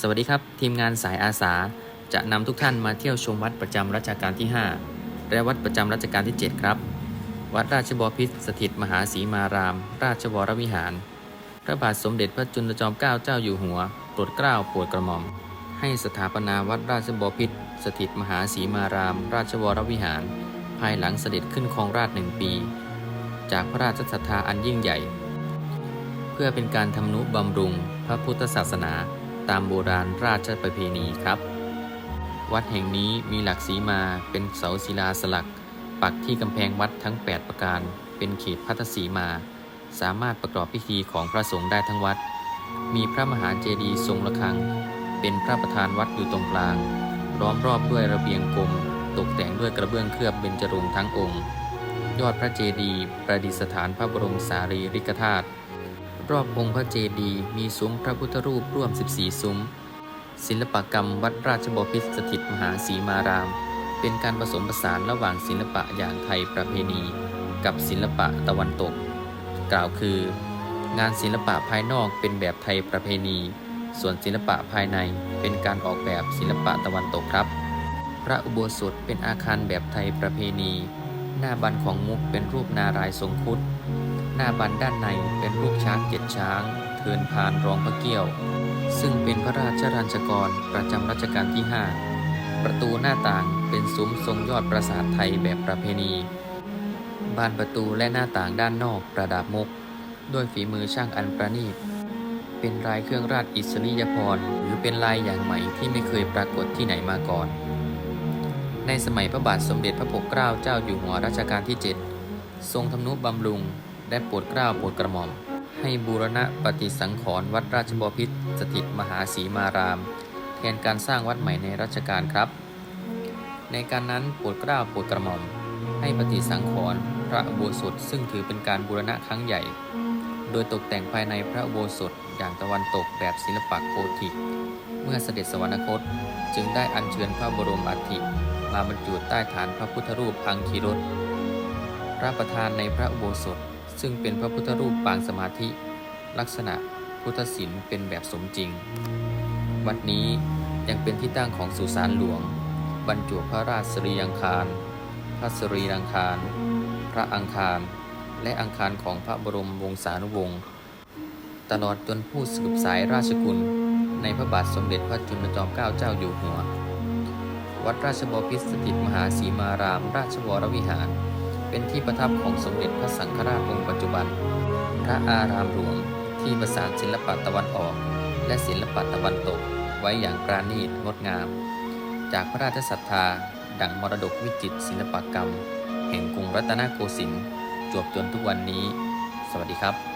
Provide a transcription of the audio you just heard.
สวัสดีครับ ทีมงานสายอาสาจะนำทุกท่านมาเที่ยวชมวัดประจำรัชกาลที่ 5 และวัดประจำรัชกาลที่ 7 ครับ วัดราชบพิตรสถิตมหาศรีมาราม ราชวรวิหาร พระบาทสมเด็จพระจุลจอมเกล้าเจ้าอยู่หัวโปรดเกล้าโปรดกระหม่อม ให้สถาปนาวัดราชบพิตรสถิตมหาศรีมาราม ราชวรวิหาร ภายหลังเสด็จขึ้นครองราชหนึ่งปี จากพระราชศรัทธาอันยิ่งใหญ่ เพื่อเป็นการทำนุบำรุงพระพุทธศาสนา ตามโบราณราชประเพณีครับ วัดแห่งนี้มีหลักสีมาเป็นเสาศิลาสลัก ปักที่กำแพงวัดทั้ง 8 ประการ เป็นเขตพัทสีมา สามารถประกอบพิธีของพระสงฆ์ได้ทั้งวัด มีพระมหาเจดีย์ทรงระฆัง เป็นพระประธานวัดอยู่ตรงกลาง ล้อมรอบด้วยระเบียงกลม ตกแต่งด้วยกระเบื้องเคลือบเบญจรงค์ทั้งองค์ ยอดพระเจดีย์ประดิษฐานพระบรมสารีริกธาตุ รอบองค์พระเจดีย์มีซุ้มพระพุทธรูปร่วม 14 ซุ้ม ศิลปกรรมวัดราชบพิตรสถิตมหาศรีมาราม เป็นการผสมผสานระหว่างศิลปะอย่างไทยประเพณี กับศิลปะตะวันตก กล่าวคือ งานศิลปะภายนอกเป็นแบบไทยประเพณี ส่วนศิลปะภายในเป็นการออกแบบศิลปะตะวันตกครับ พระอุโบสถเป็นอาคารแบบไทยประเพณี หน้าบันของมุกเป็นรูปนารายทรงคุด หน้าบันด้านในเป็นรูปช้างเจ็ดช้าง เทินพานรองพระเกี้ยว ซึ่งเป็นพระราชรัญชกรประจำรัชกาลที่ 5 ประตูหน้าต่างเป็นซุ้มทรงยอดปราสาทไทยแบบประเพณี บานประตูและหน้าต่างด้านนอกประดับมุก ด้วยฝีมือช่างอันประณีต เป็นลายเครื่องราชอิสริยาภรหรือเป็นลายอย่างใหม่ที่ไม่เคยปรากฏที่ไหนมาก่อน ในสมัยพระบาทสมเด็จพระปกเกล้าเจ้าอยู่หัวรัชกาลที่ 7 ทรงทำนุบำรุง และโปรดเกล้าโปรดกระหม่อม ให้บูรณะปฏิสังขรณ์วัดราชบพิตรสถิตมหาศรีมาราม แทนการสร้างวัดใหม่ในรัชกาลครับ ในการนั้นโปรดเกล้าโปรดกระหม่อม ให้ปฏิสังขรณ์พระอุโบสถซึ่งถือเป็นการบูรณะครั้งใหญ่ โดยตกแต่งภายในพระอุโบสถอย่างตะวันตกแบบศิลปะโกธิกเมื่อเสด็จสวรรคตจึงได้อัญเชิญพระบรมอัฐิมาบรรจุใต้ฐานพระพุทธรูปอังคีรสพระประธานในพระอุโบสถ ซึ่งเป็นพระพุทธรูปปางสมาธิ ลักษณะพุทธศิลป์เป็นแบบสมจริง วัดนี้ยังเป็นที่ตั้งของสุสานหลวง บรรจุพระราชสรีรังคาร พระสรีรังคาร พระอังคาร และอังคารของพระบรมวงศานุวงศ์ตลอดจนผู้สืบสายราชกุล ในพระบาทสมเด็จพระจุลจอมเกล้าเจ้าอยู่หัว วัดราชบพิตรสถิตมหาศรีมาราม ราชวรวิหาร เป็นที่ประทับของสมเด็จพระสังฆราชองค์ปัจจุบัน พระอารามหลวงที่ประสานศิลปะตะวันออก และศิลปะตะวันตกไว้อย่างปราณีตงดงาม จากพระราชศรัทธาดังมรดกวิจิตรศิลปกรรม แห่งกรุงรัตนโกสินทร์จวบจนทุกวันนี้ สวัสดีครับ